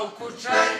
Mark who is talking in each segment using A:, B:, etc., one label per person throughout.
A: palco já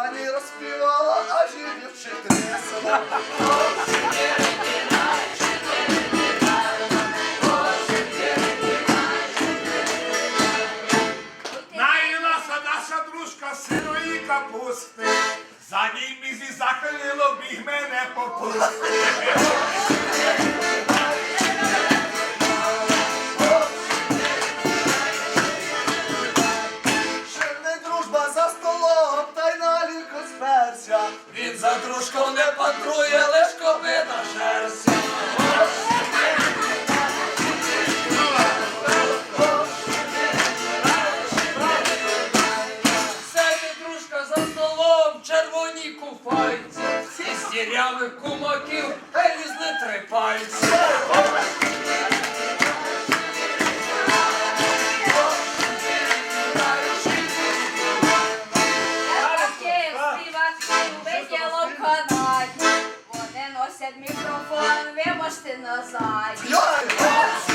A: пані розпівала, а
B: жидів чи трясла.
C: Наїлася наша дружка сирої капусти, за ній і захилило біг мене попусти.
B: за
A: дружком не патрує, лиш копина шерсть. Сені дружка за столом, червоні купаються, всі стірями кумаків, елізли три пальці.
D: Вибачте мікрофон, вибачте на залі.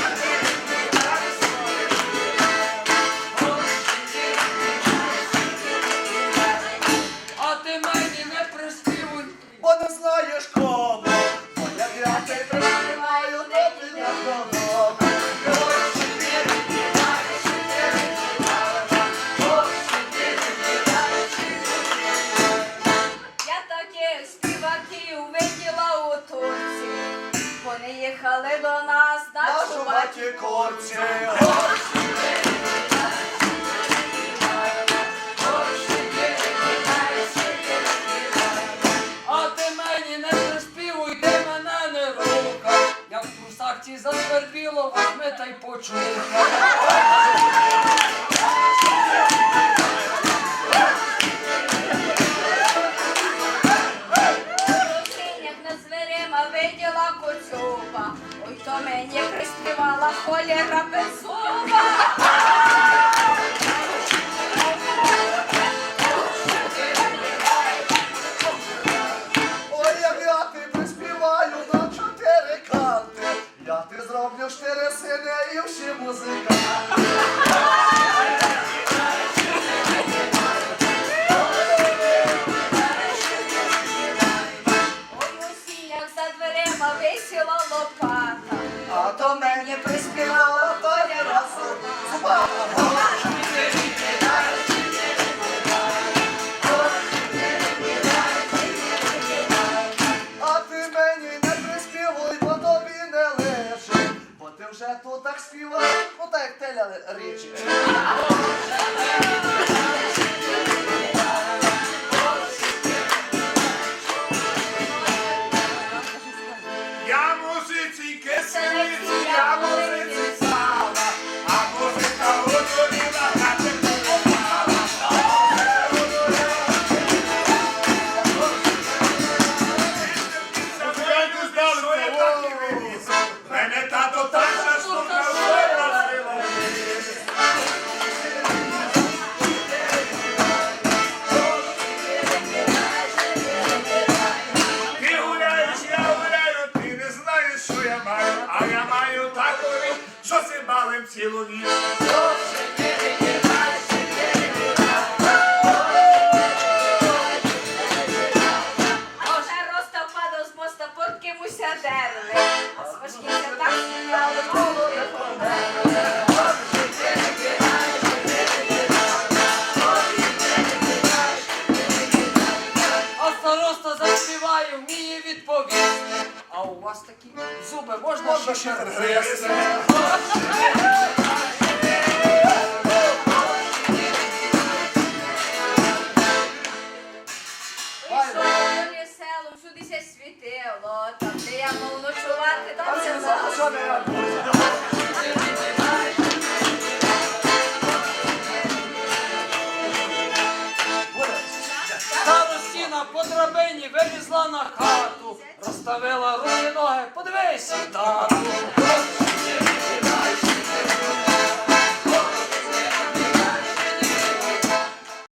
D: Вони їхали до нас на
B: чубаті корці.
A: А ти мені не заспівуй, ти мене не рука. Як в трусах ці засвербіло, ми та й почули.
D: то мені приспівала холєра беззуба.
B: Ой, як я ти приспіваю на чотири канти, я ти зроблю чотири сини і всі музиканти. співали, отак теля
A: речі. Е, зуби можна ще. дівчина по драбині вилізла на хату, розставила руки ноги, подивись, тату.